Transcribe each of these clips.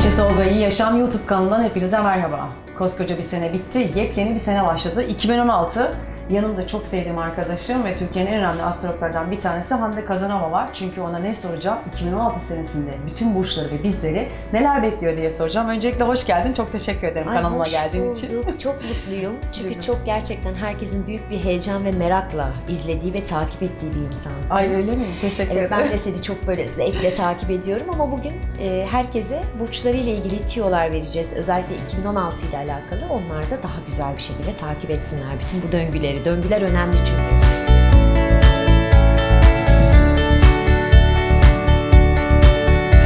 Ayşe Tolga İyi Yaşam YouTube kanalından hepinize merhaba. Koskoca bir sene bitti, yepyeni bir sene başladı. 2016, yanımda çok sevdiğim arkadaşım ve Türkiye'nin en önemli astrologlardan bir tanesi Hande Kazanova var. Çünkü ona ne soracağım? 2016 senesinde bütün burçları ve bizleri neler bekliyor diye soracağım. Öncelikle hoş geldin, çok teşekkür ederim Ay, kanalıma geldiğin için. bulduk. Çok mutluyum. Çünkü çok gerçekten herkesin büyük bir heyecan ve merakla izlediği ve takip ettiği bir insansın. Ay öyle mi? Teşekkür Evet ederim. ben de seni çok böyle zevkle takip ediyorum ama bugün e, herkese burçlarıyla ilgili tiyolar vereceğiz. Özellikle 2016 ile alakalı. Onlar da daha güzel bir şekilde takip etsinler. Bütün bu döngüleri. Döngüler önemli çünkü.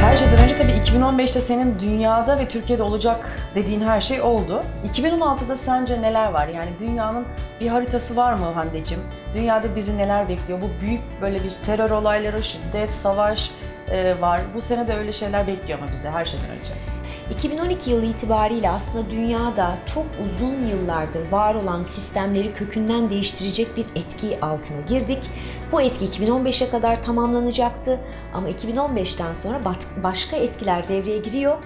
Her şeyden önce tabii 2015'te senin dünyada ve Türkiye'de olacak dediğin her şey oldu. 2016'da sence neler var? Yani dünyanın bir haritası var mı Hande'cim? Dünyada bizi neler bekliyor? Bu büyük böyle bir terör olayları, şiddet, savaş e, var. Bu sene de öyle şeyler bekliyor ama bize her şeyden önce. 2012 yılı itibariyle aslında dünyada çok uzun yıllardır var olan sistemleri kökünden değiştirecek bir etki altına girdik. Bu etki 2015'e kadar tamamlanacaktı ama 2015'ten sonra başka etkiler devreye giriyor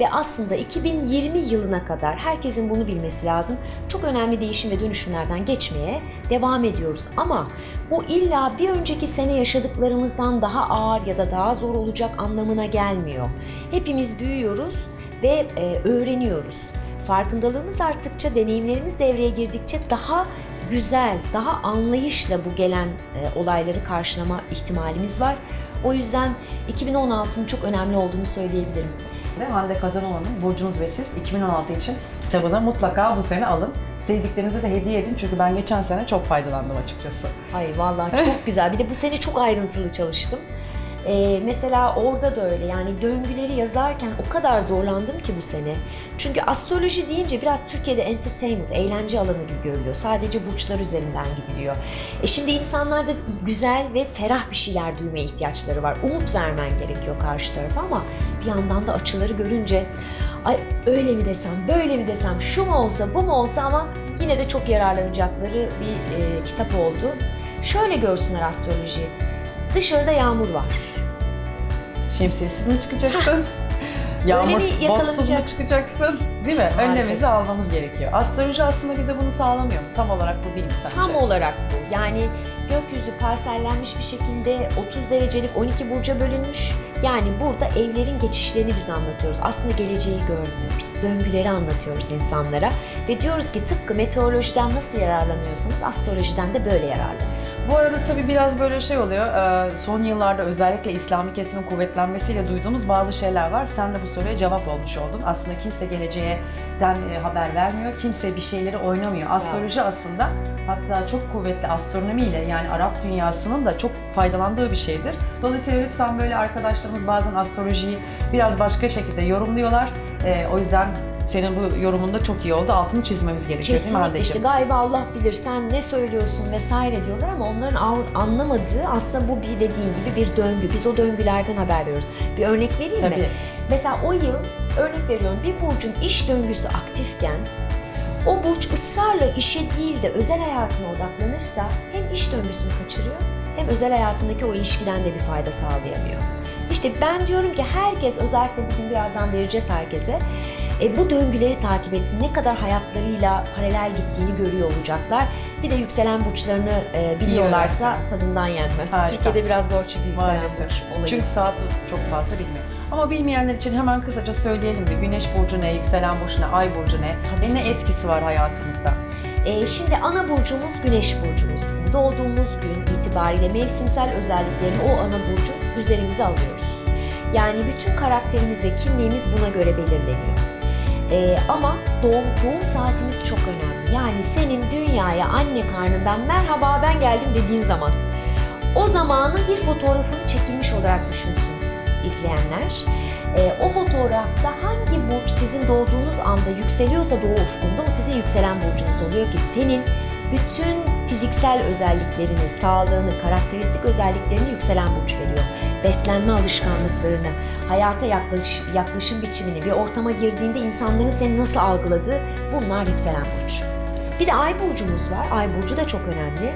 ve aslında 2020 yılına kadar herkesin bunu bilmesi lazım. Çok önemli değişim ve dönüşümlerden geçmeye devam ediyoruz ama bu illa bir önceki sene yaşadıklarımızdan daha ağır ya da daha zor olacak anlamına gelmiyor. Hepimiz büyüyoruz ve e, öğreniyoruz. Farkındalığımız arttıkça, deneyimlerimiz devreye girdikçe daha güzel, daha anlayışla bu gelen e, olayları karşılama ihtimalimiz var. O yüzden 2016'nın çok önemli olduğunu söyleyebilirim. Ve Hande Kazanova'nın Burcunuz ve Siz 2016 için kitabını mutlaka bu sene alın. Sevdiklerinize de hediye edin çünkü ben geçen sene çok faydalandım açıkçası. Ay vallahi çok güzel. Bir de bu sene çok ayrıntılı çalıştım. Ee, mesela orada da öyle yani döngüleri yazarken o kadar zorlandım ki bu sene. Çünkü astroloji deyince biraz Türkiye'de entertainment, eğlence alanı gibi görülüyor. Sadece burçlar üzerinden gidiliyor. E şimdi insanlarda güzel ve ferah bir şeyler duymaya ihtiyaçları var. Umut vermen gerekiyor karşı tarafa ama bir yandan da açıları görünce ay öyle mi desem, böyle mi desem, şu mu olsa, bu mu olsa ama yine de çok yararlanacakları bir e, kitap oldu. Şöyle görsünler astroloji. Dışarıda yağmur var. Şemsiyesiz mi çıkacaksın? Yağmur, bir botsuz mu yakalanacak. çıkacaksın? Değil mi? İşte Önlemimizi almamız gerekiyor. Astroloji aslında bize bunu sağlamıyor mu? Tam olarak bu değil mi sence? Tam olarak bu. Yani gökyüzü parsellenmiş bir şekilde 30 derecelik 12 burca bölünmüş. Yani burada evlerin geçişlerini biz anlatıyoruz. Aslında geleceği görmüyoruz. Döngüleri anlatıyoruz insanlara. Ve diyoruz ki tıpkı meteorolojiden nasıl yararlanıyorsanız astrolojiden de böyle yararlanın. Bu arada tabii biraz böyle şey oluyor. e, Son yıllarda özellikle İslami kesimin kuvvetlenmesiyle duyduğumuz bazı şeyler var. Sen de bu soruya cevap olmuş oldun. Aslında kimse geleceğden e, haber vermiyor. Kimse bir şeyleri oynamıyor. Astroloji aslında hatta çok kuvvetli astronomiyle yani Arap dünyasının da çok faydalandığı bir şeydir. Dolayısıyla lütfen böyle arkadaşlarımız bazen astrolojiyi biraz başka şekilde yorumluyorlar. E, O yüzden senin bu yorumunda çok iyi oldu. Altını çizmemiz gerekiyor değil mi Kesinlikle işte galiba Allah bilir sen ne söylüyorsun vesaire diyorlar ama onların anlamadığı aslında bu bir dediğin gibi bir döngü. Biz o döngülerden haber veriyoruz. Bir örnek vereyim mi? Tabii. Mesela o yıl örnek veriyorum bir burcun iş döngüsü aktifken o burç ısrarla işe değil de özel hayatına odaklanırsa hem iş döngüsünü kaçırıyor hem özel hayatındaki o ilişkiden de bir fayda sağlayamıyor. İşte ben diyorum ki herkes özellikle bugün birazdan vereceğiz herkese e, bu döngüleri takip etsin. Ne kadar hayatlarıyla paralel gittiğini görüyor olacaklar. Bir de yükselen burçlarını e, biliyorlarsa tadından yenmez. Harika. Türkiye'de biraz zor çünkü yükselen Maalesef. burç olayı. Çünkü saat çok fazla bilmiyor. Ama bilmeyenler için hemen kısaca söyleyelim bir Güneş burcu ne, yükselen burcu ne, ay burcu ne, Tabii ne ki. etkisi var hayatımızda. Ee, şimdi ana burcumuz güneş burcumuz bizim. Doğduğumuz gün itibariyle mevsimsel özelliklerini o ana burcun üzerimize alıyoruz. Yani bütün karakterimiz ve kimliğimiz buna göre belirleniyor. Ee, ama doğum, doğum saatimiz çok önemli. Yani senin dünyaya anne karnından merhaba ben geldim dediğin zaman. O zamanın bir fotoğrafını çekilmiş olarak düşünsün izleyenler. Ee, o fotoğrafta hangi burç sizin doğduğunuz anda yükseliyorsa doğu ufkunda o sizin yükselen burcunuz oluyor ki senin bütün fiziksel özelliklerini, sağlığını, karakteristik özelliklerini yükselen burç veriyor. Beslenme alışkanlıklarını, hayata yaklaş, yaklaşım biçimini, bir ortama girdiğinde insanların seni nasıl algıladığı bunlar yükselen burç. Bir de ay burcumuz var. Ay burcu da çok önemli.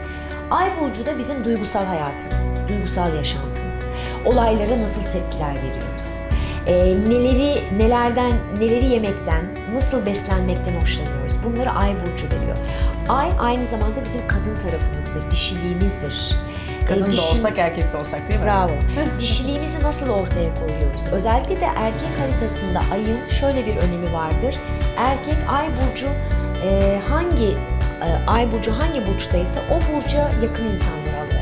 Ay burcu da bizim duygusal hayatımız, duygusal yaşantımız. Olaylara nasıl tepkiler veriyoruz? Ee, neleri, nelerden, neleri yemekten, nasıl beslenmekten hoşlanıyoruz. Bunları ay burcu veriyor. Ay aynı zamanda bizim kadın tarafımızdır, dişiliğimizdir. Ee, Kadın da dişi- olsak erkek de olsak değil mi? Bravo. Dişiliğimizi nasıl ortaya koyuyoruz? Özellikle de erkek haritasında ayın şöyle bir önemi vardır. Erkek ay burcu e, hangi e, ay burcu hangi burçtaysa o burca yakın insanları alır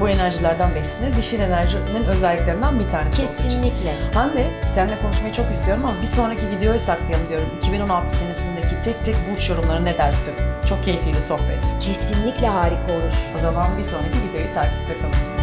Bu enerjilerden beslenir. Dişil enerjinin özelliklerinden bir tanesi olacak. Kesinlikle. Hande, seninle konuşmayı çok istiyorum ama bir sonraki videoya saklayalım diyorum. 2016 senesindeki tek tek burç yorumları ne dersin? Çok keyifli bir sohbet. Kesinlikle harika olur. O zaman bir sonraki videoyu takipte kalın.